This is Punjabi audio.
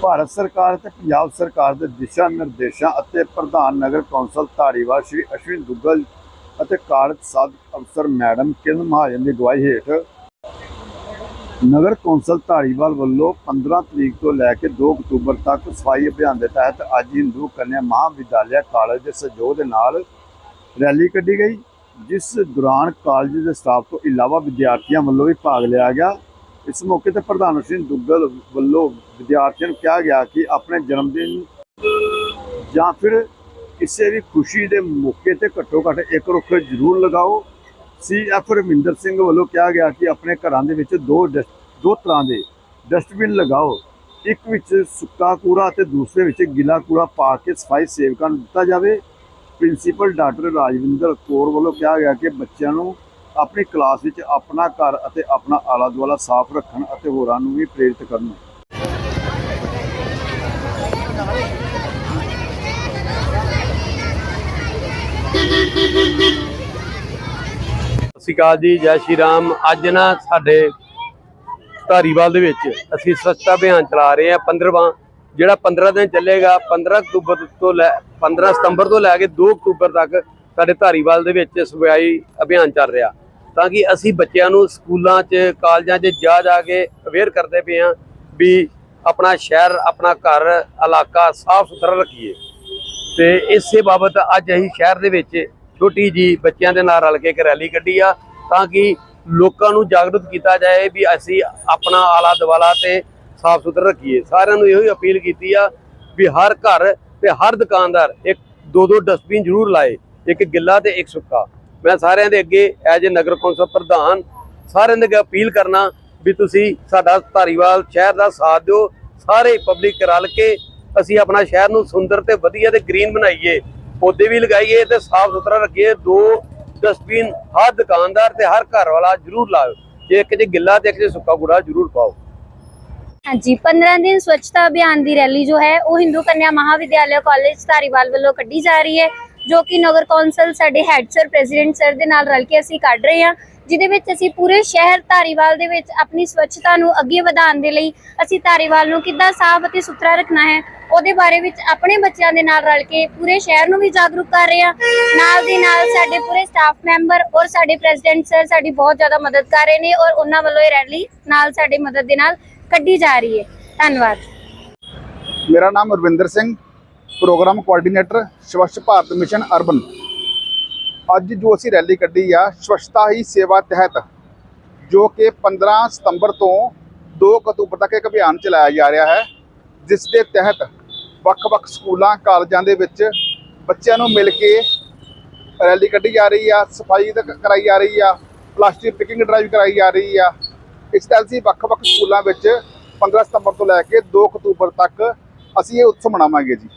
ਭਾਰਤ ਸਰਕਾਰ ਅਤੇ ਪੰਜਾਬ ਸਰਕਾਰ ਦੇ ਦਿਸ਼ਾ ਨਿਰਦੇਸ਼ਾਂ ਅਤੇ ਪ੍ਰਧਾਨ ਨਗਰ ਕੌਂਸਲ ਧਾਰੀਵਾਲ ਸ਼੍ਰੀ ਅਸ਼ਵਿਨ ਦੁੱਗਲ ਅਤੇ ਕਾਰਜ ਸਾਧਕ ਅਫਸਰ ਮੈਡਮ ਕਿਰਨ ਮਹਾਜਨ ਦੀ ਅਗਵਾਈ ਹੇਠ ਨਗਰ ਕੌਂਸਲ ਧਾਰੀਵਾਲ ਵੱਲੋਂ 15 ਤਰੀਕ ਤੋਂ ਲੈ ਕੇ 2 ਅਕਤੂਬਰ ਤੱਕ ਸਫ਼ਾਈ ਅਭਿਆਨ ਦੇ ਤਹਿਤ ਅੱਜ ਹਿੰਦੂ ਕੰਨਿਆ ਮਹਾਵਿਦਿਆਲਿਆ ਕਾਲਜ ਦੇ ਸਹਿਯੋਗ ਦੇ ਨਾਲ ਰੈਲੀ ਕੱਢੀ ਗਈ, ਜਿਸ ਦੌਰਾਨ ਕਾਲਜ ਦੇ ਸਟਾਫ ਤੋਂ ਇਲਾਵਾ ਵਿਦਿਆਰਥੀਆਂ ਵੱਲੋਂ ਵੀ ਭਾਗ ਲਿਆ ਗਿਆ। ਇਸ ਮੌਕੇ ਤੇ ਪ੍ਰਧਾਨ ਸਿੰਘ ਦੁੱਗਲ ਵੱਲੋਂ ਵਿਦਿਆਰਥੀਆਂ ਨੂੰ ਕਿਹਾ ਗਿਆ ਕਿ ਆਪਣੇ ਜਨਮ ਦਿਨ ਜਾਂ ਫਿਰ ਕਿਸੇ ਵੀ ਖੁਸ਼ੀ ਦੇ ਮੌਕੇ ਤੇ ਘੱਟੋ ਘੱਟ ਇੱਕ ਰੁੱਖ ਜ਼ਰੂਰ ਲਗਾਓ। ਸੀ ਐਫ ਰਮਿੰਦਰ ਸਿੰਘ ਵੱਲੋਂ ਕਿਹਾ ਗਿਆ ਕਿ ਆਪਣੇ ਘਰਾਂ ਦੇ ਵਿੱਚ ਦੋ ਡਸਟ- ਦੋ ਤਰ੍ਹਾਂ ਦੇ ਡਸਟਬਿਨ ਲਗਾਓ। ਇੱਕ ਵਿੱਚ ਸੁੱਕਾ ਕੂੜਾ ਅਤੇ ਦੂਸਰੇ ਵਿੱਚ ਗਿੱਲਾ ਕੂੜਾ ਪਾ ਕੇ ਸਫ਼ਾਈ ਸੇਵਕਾਂ ਨੂੰ ਦਿੱਤਾ ਜਾਵੇ। ਪ੍ਰਿੰਸੀਪਲ ਡਾਕਟਰ ਰਾਜਵਿੰਦਰ ਕੌਰ ਵੱਲੋਂ ਕਿਹਾ ਗਿਆ ਕਿ ਬੱਚਿਆਂ ਨੂੰ ਆਪਣੀ ਕਲਾਸ ਵਿੱਚ ਆਪਣਾ ਘਰ ਅਤੇ ਆਪਣਾ ਆਲਾ ਦੁਆਲਾ ਸਾਫ਼ ਰੱਖਣ ਅਤੇ ਹੋਰਾਂ ਨੂੰ ਵੀ ਪ੍ਰੇਰਿਤ ਕਰਨ। ਸਤਿ ਸ਼੍ਰੀ ਅਕਾਲ ਜੀ, ਜੈ ਸ਼੍ਰੀ ਰਾਮ। ਅੱਜ ਨਾ ਸਾਡੇ ਧਾਰੀਵਾਲ ਦੇ ਵਿੱਚ ਅਸੀਂ ਸਵੱਛਤਾ ਅਭਿਆਨ ਚਲਾ ਰਹੇ ਹਾਂ। 15ਵਾਂ ਜਿਹੜਾ 15 ਦਿਨ ਚੱਲੇਗਾ 15 ਅਕਤੂਬਰ ਤੋਂ ਲੈ 15 ਸਤੰਬਰ ਤੋਂ ਲੈ ਕੇ 2 ਅਕਤੂਬਰ ਤੱਕ ਸਾਡੇ ਧਾਰੀਵਾਲ ਦੇ ਵਿੱਚ ਸਫ਼ਾਈ ਅਭਿਆਨ ਚੱਲ ਰਿਹਾ। ਤਾਂ ਕਿ ਅਸੀਂ ਬੱਚਿਆਂ ਨੂੰ ਸਕੂਲਾਂ 'ਚ, ਕਾਲਜਾਂ 'ਚ ਜਾ ਜਾ ਕੇ ਅਵੇਅਰ ਕਰਦੇ ਪਏ ਹਾਂ ਵੀ ਆਪਣਾ ਸ਼ਹਿਰ, ਆਪਣਾ ਘਰ, ਇਲਾਕਾ ਸਾਫ਼ ਸੁਥਰਾ ਰੱਖੀਏ। ਤੇ ਇਸੇ ਬਾਬਤ ਅੱਜ ਅਸੀਂ ਸ਼ਹਿਰ ਦੇ ਵਿੱਚ ਛੋਟੀ ਜੀ ਬੱਚਿਆਂ ਦੇ ਨਾਲ ਰਲ ਕੇ ਇੱਕ ਰੈਲੀ ਕੱਢੀ ਆ ਤਾਂ ਕਿ ਲੋਕਾਂ ਨੂੰ ਜਾਗਰੂਕ ਕੀਤਾ ਜਾਏ ਵੀ ਅਸੀਂ ਆਪਣਾ ਆਲਾ ਦੁਆਲਾ ਤੇ ਸਾਫ਼ ਸੁਥਰਾ ਰੱਖੀਏ। ਸਾਰਿਆਂ ਨੂੰ ਇਹੋ ਹੀ ਅਪੀਲ ਕੀਤੀ ਆ ਵੀ ਹਰ ਘਰ ਤੇ ਹਰ ਦੁਕਾਨਦਾਰ ਇੱਕ ਦੋ ਦੋ ਡਸਟਬਿਨ ਜ਼ਰੂਰ ਲਾਏ। ਇੱਕ ਗਿੱਲਾ ਤੇ ਇੱਕ ਸੁੱਕਾ। ਮੈਂ ਸਾਰਿਆਂ ਦੇ ਅੱਗੇ ਐਜ ਏ ਨਗਰ ਕੌਂਸਲ ਪ੍ਰਧਾਨ ਸਾਰਿਆਂ ਦੇ ਅੱਗੇ ਅਪੀਲ ਕਰਨਾ ਵੀ ਤੁਸੀਂ ਸਾਡਾ ਧਾਰੀਵਾਲ ਸ਼ਹਿਰ ਦਾ ਸਾਥ ਦਿਓ, ਸਾਰੇ ਪਬਲਿਕ ਰਲ ਕੇ ਅਸੀਂ ਆਪਣਾ ਸ਼ਹਿਰ ਨੂੰ ਸੁੰਦਰ ਤੇ ਵਧੀਆ ਤੇ ਗ੍ਰੀਨ ਬਣਾਈਏ। ਪੌਦੇ ਵੀ ਲਗਾਈਏ ਤੇ ਸਾਫ਼ ਸੁਥਰਾ ਰੱਖੀਏ, ਦੋ ਡਸਟਬਿਨ ਹਰ ਦੁਕਾਨਦਾਰ ਤੇ ਹਰ ਘਰ ਵਾਲਾ ਜ਼ਰੂਰ ਲਾਓ ਜੇ ਇੱਕ ਜੇ ਗਿੱਲਾ ਤੇ ਇੱਕ ਜੇ ਸੁੱਕਾ ਕੂੜਾ ਜ਼ਰੂਰ ਪਾਓ। ਹਾਂਜੀ 15 ਦਿਨ ਸਵੱਛਤਾ ਅਭਿਆਨ ਦੀ ਰੈਲੀ ਜੋ ਹੈ, ਉਹ ਹਿੰਦੂ ਕੰਨਿਆ ਮਹਾਵਿਦਿਆਲਿਆ ਕਾਲਜ ਧਾਰੀਵਾਲ ਵੱਲੋਂ ਕੱਢੀ ਜਾ ਰਹੀ ਹੈ। ਜੋ ਕਿ ਨਗਰ ਕੌਂਸਲ ਸਾਡੇ ਹੈਡ ਸਰ ਪ੍ਰੈਜ਼ੀਡੈਂਟ ਸਰ ਦੇ ਨਾਲ ਰਲ ਕੇ ਅਸੀਂ ਕੱਢ ਰਹੇ ਹਾਂ, ਜਿਹਦੇ ਵਿੱਚ ਅਸੀਂ ਪੂਰੇ ਸ਼ਹਿਰ ਧਾਰੀਵਾਲ ਦੇ ਵਿੱਚ ਆਪਣੀ ਸਵੱਛਤਾ ਨੂੰ ਅੱਗੇ ਵਧਾਉਣ ਦੇ ਲਈ ਅਸੀਂ ਧਾਰੀਵਾਲ ਨੂੰ ਕਿੱਦਾਂ ਸਾਫ਼ ਅਤੇ ਸੁਥਰਾ ਰੱਖਣਾ ਹੈ, ਉਹਦੇ ਬਾਰੇ ਵਿੱਚ ਆਪਣੇ ਬੱਚਿਆਂ ਦੇ ਨਾਲ ਰਲ ਕੇ ਪੂਰੇ ਸ਼ਹਿਰ ਨੂੰ ਵੀ ਜਾਗਰੂਕ ਕਰ ਰਹੇ ਹਾਂ। ਨਾਲ ਦੀ ਨਾਲ ਸਾਡੇ ਪੂਰੇ ਸਟਾਫ ਮੈਂਬਰ ਔਰ ਸਾਡੇ ਪ੍ਰੈਜ਼ੀਡੈਂਟ ਸਰ ਸਾਡੀ ਬਹੁਤ ਜ਼ਿਆਦਾ ਮਦਦ ਕਰ ਰਹੇ ਨੇ ਔਰ ਉਹਨਾਂ ਵੱਲੋਂ ਇਹ ਰੈਲੀ ਨਾਲ ਸਾਡੇ ਮਦਦ ਦੇ ਨਾਲ ਕੱਢੀ ਜਾ ਰਹੀ ਹੈ। ਧੰਨਵਾਦ। ਮੇਰਾ ਨਾਮ Ravinder Singh programme coordinator Swachh Bharat mission urban. ਅੱਜ ਜੋ ਅਸੀਂ ਰੈਲੀ ਕੱਢੀ ਆ, ਸਵੱਛਤਾ ਹੀ ਸੇਵਾ ਤਹਿਤ, ਜੋ ਕਿ 15 ਸਤੰਬਰ ਤੋਂ 2 ਅਕਤੂਬਰ ਤੱਕ ਇੱਕ ਅਭਿਆਨ ਚਲਾਇਆ ਜਾ ਰਿਹਾ ਹੈ, ਜਿਸ ਦੇ ਤਹਿਤ ਵੱਖ-ਵੱਖ ਸਕੂਲਾਂ, ਕਾਲਜਾਂ ਦੇ ਵਿੱਚ ਬੱਚਿਆਂ ਨੂੰ ਮਿਲ ਕੇ ਰੈਲੀ ਕੱਢੀ ਜਾ ਰਹੀ ਆ, ਸਫ਼ਾਈ ਤ- ਕਰਾਈ ਜਾ ਰਹੀ ਆ, ਪਲਾਸਟਿਕ ਪਿਕਿੰਗ ਡਰਾਈਵ ਕਰਾਈ ਜਾ ਰਹੀ ਆ। ਇਸ ਤਰ੍ਹਾਂ ਅਸੀਂ ਵੱਖ-ਵੱਖ ਸਕੂਲਾਂ ਵਿੱਚ 15 ਸਤੰਬਰ ਤੋਂ ਲੈ ਕੇ 2 ਅਕਤੂਬਰ ਤੱਕ ਅਸੀਂ ਇਹ ਉਤਸਵ ਮਨਾਵਾਂਗੇ ਜੀ।